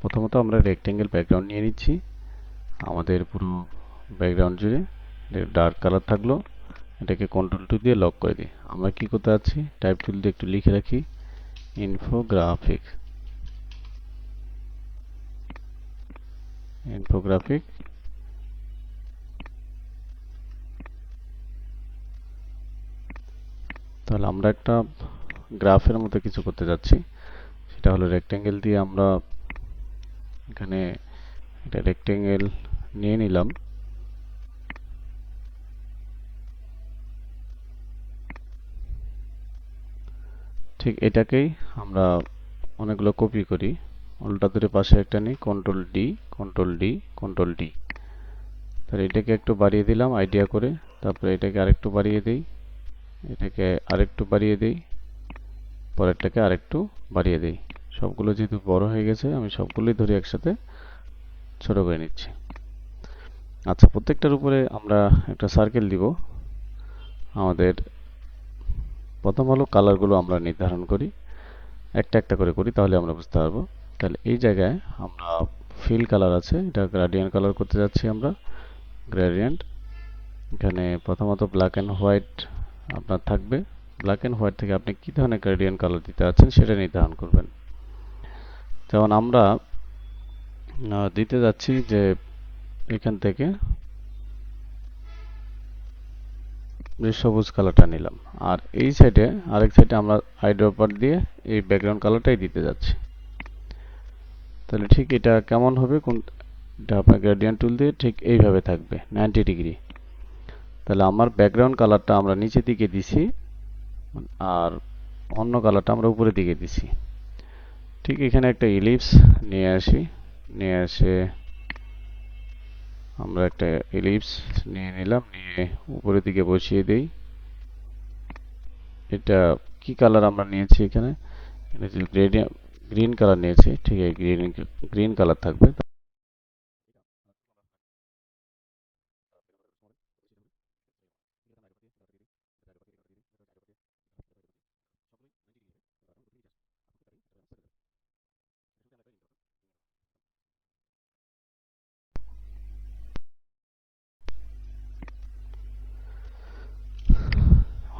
প্রথমত আমরা rectangle background নিয়ে নিচ্ছি। আমাদের পুরো ব্যাকগ্রাউন্ড জুড়ে ডার্ক কালার থাকল। এটাকে কন্ট্রোল টু দিয়ে লক করে দিই। আমরা কি করতে যাচ্ছি? টাইপ টুল দিয়ে একটু লিখে রাখি ইনফোগ্রাফিক ইনফোগ্রাফিক তাহলে আমরা একটা গ্রাফের মতো কিছু করতে যাচ্ছি। সেটা হলো রেক্টেঙ্গেল দিয়ে আমরা এখানে একটা রেক্টেঙ্গেল নিয়ে নিলাম। ঠিক এটাকেই আমরা অনেকগুলো কপি করি। উল্টা ধরে পাশে একটা নিই control D control D control D তাহলে এটাকে একটু বাড়িয়ে দিলাম আইডিয়া করে, তারপরে এটাকে আরেকটু বাড়িয়ে দিই। এটাকে আরেকটু বাড়িয়ে দিই, পরেরটাকে আরেকটু বাড়িয়ে দিই। সবগুলো যেহেতু বড় হয়ে গেছে, আমি সবগুলোই ধরে একসাথে ছোট করে নিচ্ছি। আচ্ছা প্রত্যেকটার উপরে আমরা একটা সার্কেল দিব। আমাদের প্রথম হলো কালারগুলো আমরা নির্ধারণ করি। একটা একটা করে করি, তাহলে আমরা বুঝতে পারব। তাহলে এই জায়গায় আমরা ফিল কালার আছে, এটা গ্রাডিয়েন্ট কালার করতে যাচ্ছি আমরা। গ্রেডিয়েন্ট এখানে প্রথমত ব্ল্যাক অ্যান্ড হোয়াইট আপনার থাকবে। ব্ল্যাক অ্যান্ড হোয়াইট থেকে আপনি কী ধরনের গ্রেডিয়েন্ট কালার দিতে আছেন সেটা নির্ধারণ করবেন। যেমন আমরা দিতে যাচ্ছি যে এখান থেকে সবুজ কালারটা নিলাম। আর এই সাইডে আরেক সাইডে আমরা আইড্রপার দিয়ে এই ব্যাকগ্রাউন্ড কালারটাই দিতে যাচ্ছি। তাহলে ঠিক এটা কেমন হবে? কোন, এটা আপনার গ্রেডিয়েন্ট টুল দিয়ে ঠিক এইভাবে থাকবে নাইনটি ডিগ্রি তাহলে আমার ব্যাকগ্রাউন্ড কালারটা আমরা নিচের দিকে দিছি, আর অন্য কালারটা আমরা উপরের দিকে দিছি। ঠিক এখানে একটা ইলিপস নিয়ে আসি। নিয়ে এসে আমরা একটা ইলিপস নিয়ে নিলাম, নিয়ে উপরের দিকে বসিয়ে দেই। এটা কি কালার আমরা নিয়েছি এখানে? গ্রিন কালার নিয়েছি, ঠিক আছে গ্রিন গ্রিন কালার থাকবে।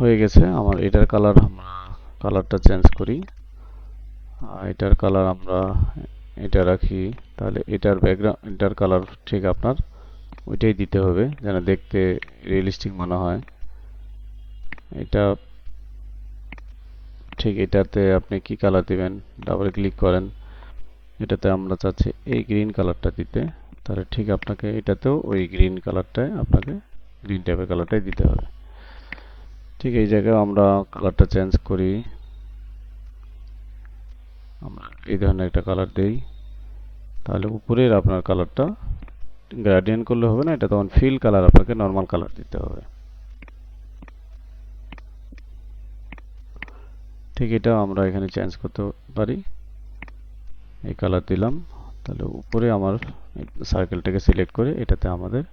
হয়ে গেছে। আমার এটার কালার আমরা কালারটা চেঞ্জ করি। এটার কালার আমরা এটা রাখি। তাহলে এটার ব্যাকগ্রাউন্ড এটার কালার ঠিক আপনার। ওইটাই দিতে হবে যেন দেখতে রিয়েলিস্টিক মনে হয়। এটা ঠিক এটাতে আপনি কি কালার দিবেন? ডাবল ক্লিক করেন। এটাতে আমরা চাচ্ছি এই গ্রিন কালারটা দিতে। তাহলে ঠিক আপনাকে এটাতেও ওই গ্রিন কালারটাই আপনাকে গ্রিন টাইপের কালারটাই দিতে হবে। ঠিক এই জায়গায় আমরা কালারটা চেঞ্জ করি। আমরা এই ধরনের একটা কালার দেই। তাহলে উপরের আপনার কালারটা গ্রাডিয়েন্ট করলে হবে না, এটা তখন ফিল কালার আপনাকে নর্মাল কালার দিতে হবে। ঠিক এটা আমরা এখানে চেঞ্জ করতে পারি। এই কালার দিলাম, তাহলে উপরে আমার সার্কেলটাকে সিলেক্ট করে এটাতে আমাদের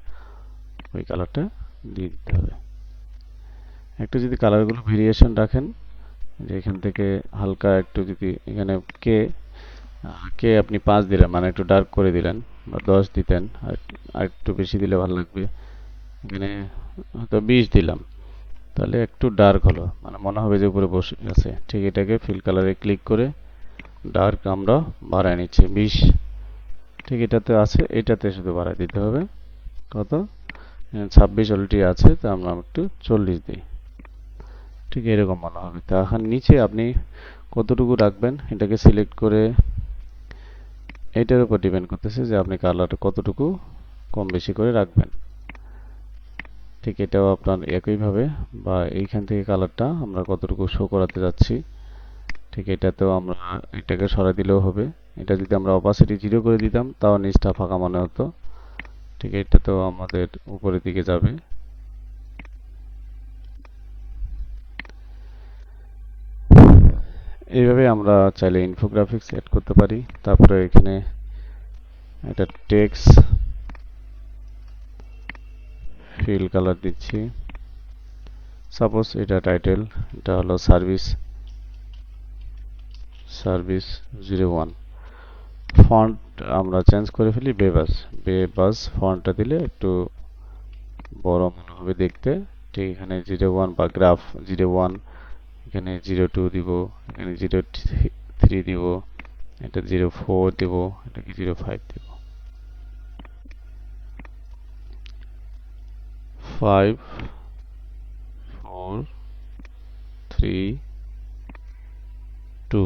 ওই কালারটা দিয়ে দিতে হবে। একটু যদি কালারগুলো ভেরিয়েশন রাখেন, যে এখান থেকে হালকা একটু যদি এখানে কে কে আপনি পাঁচ দিলেন মানে একটু ডার্ক করে দিলেন বা দশ দিতেন, আর একটু বেশি দিলে ভালো লাগবে। এখানে হয়তো বিশ দিলাম, তাহলে একটু ডার্ক হলো মানে মনে হবে যে উপরে বসে আছে। ঠিক এটাকে ফিল কালারে ক্লিক করে ডার্ক আমরা বাড়ায় নিচ্ছি, বিশ। ঠিক এটাতে আছে, এটাতে শুধু বাড়ায় দিতে হবে। কত? ছাব্বিশ অলরেডি আছে, তা আমরা একটু চল্লিশ দিই। ঠিক এরকম মনে হবে। তা এখন নিচে আপনি কতটুকু রাখবেন, এটাকে সিলেক্ট করে এটার উপর ডিপেন্ড করতেছে যে আপনি কালার কতটুকু কম বেশি করে রাখবেন। ঠিক এটাও আপনার একইভাবে বা এইখান থেকে কালারটা আমরা কতটুকু শো করাতে যাচ্ছি, ঠিক এটাতেও আমরা এটাকে সরা দিলেও হবে। এটা যদি আমরা অপাসিটি জিরো করে দিতাম, তাও নিচটা ফাঁকা মনে হতো। ঠিক এটাতেও আমাদের উপরের দিকে যাবে। এইভাবে আমরা চাইলে ইনফোগ্রাফিক্স এড করতে পারি। তারপরে এখানে একটা টেক্স ফিল কালার দিচ্ছি। সাপোজ এটা টাইটেল এটা হলো service service zero one font আমরা চেঞ্জ করে ফেলি বেবাস বেবাস ফন্টটা দিলে একটু বড় মনে হবে দেখতে। ঠিক এখানে জিরো ওয়ান বা গ্রাফ জিরো ওয়ান এখানে জিরো টু দিব, এখানে জিরো থ্রি দিব, এটা জিরো ফোর দিব, এটাকে জিরো ফাইভ দিব। ফাইভ ফোর থ্রি টু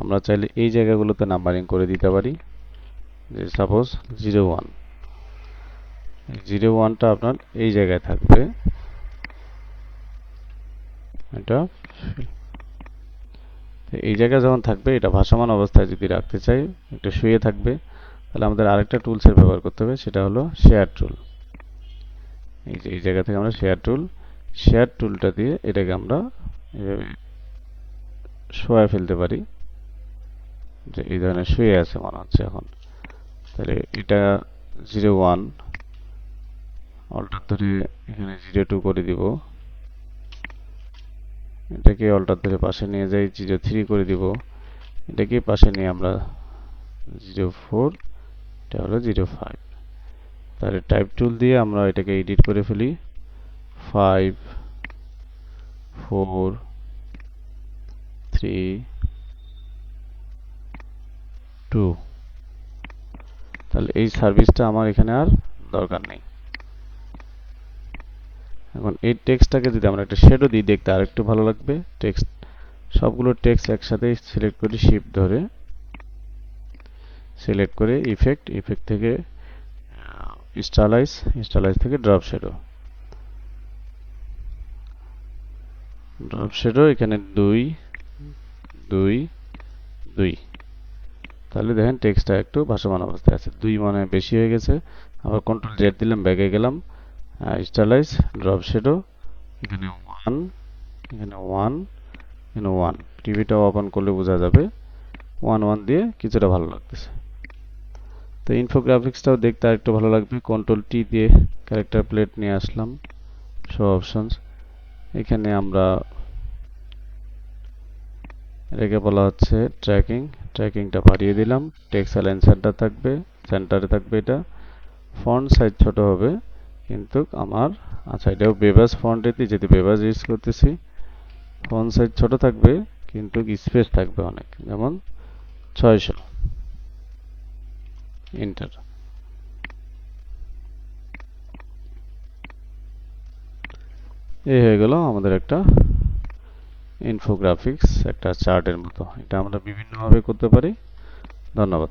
আমরা চাইলে এই জায়গাগুলোতে নাম্বারিং করে দিতে পারি। যে সাপোজ জিরো ওয়ান জিরো ওয়ানটা আপনার এই জায়গায় থাকবে। এটা। এই জায়গায় যখন থাকবে, এটা ভাসমান অবস্থায় যদি রাখতে চাই, একটু শুয়ে থাকবে, তাহলে আমাদের আরেকটা টুলসের ব্যবহার করতে হবে, সেটা হলো শেয়ার টুল এই যে, এই জায়গা থেকে আমরা শেয়ার টুল শেয়ার টুলটা দিয়ে এটাকে আমরা এভাবে শোয়া ফেলতে পারি। যে এই ধরনের শুয়ে আছে মনে হচ্ছে এখন। তাহলে এটা জিরো ওয়ান অল্টার ধরে এখানে জিরো টু করে দিব। এটাকে অল্টার ধরে পাশে নিয়ে যাই জিরো থ্রি করে দিব। এটাকে পাশে নিয়ে আমরা জিরো ফোর এটা হলো জিরো ফাইভ তাহলে টাইপ টুল দিয়ে আমরা এটাকে এডিট করে ফেলি। ফাইভ ফোর থ্রি টু তাহলে এই সার্ভিসটা আমার এখানে আর দরকার নেই। এখন এই টেক্সটটাকে যদি আমরা একটা শেডো দিই, দেখতে আরেকটু ভালো লাগবে। টেক্সট, সবগুলো টেক্সট একসাথে সিলেক্ট করি শিফট ধরে সিলেক্ট করে ইফেক্ট ইফেক্ট থেকে স্টাইলাইজ স্টাইলাইজ থেকে ড্রপ শেডো ড্রপ শেডো এখানে দুই দুই দুই। তাহলে দেখেন টেক্সটটা একটু ভাসমান অবস্থায় আছে। দুই মানে বেশি হয়ে গেছে। আবার কন্ট্রোল জেড দিলাম ব্যাগে গেলাম। স্টাইলাইজ ড্রপ শেডো এখানে ওয়ান এখানে ওয়ান এখানে ওয়ান টিভিটা ওপেন করলে বোঝা যাবে ওয়ান ওয়ান দিয়ে কিছুটা ভালো লাগতেছে। তো ইনফোগ্রাফিক্সটাও দেখতে আরেকটু ভালো লাগবে। কন্ট্রোল টি দিয়ে ক্যারেক্টার প্লেট নিয়ে আসলাম শো অপশনস এখানে আমরা এটাকে বলা হচ্ছে ট্র্যাকিং ট্র্যাকিংটা বাড়িয়ে দিলাম। টেক্সট অ্যালাইন সেন্টার থাকবে সেন্টারে থাকবে এটা। ফন্ট সাইজ ছোট হবে। কিন্তু আমার আচ্ছা এটাও বেবাস ফন্টেতে যেহেতু বেবাস ইউজ করতেছি ফন্ট সাইজ ছোট থাকবে, কিন্তু স্পেস থাকবে অনেক, যেমন ছয়শো এন্টার এই হয়ে গেল আমাদের একটা ইনফোগ্রাফিক্স একটা চার্টের মতো, এটা আমরা বিভিন্নভাবে করতে পারি। ধন্যবাদ।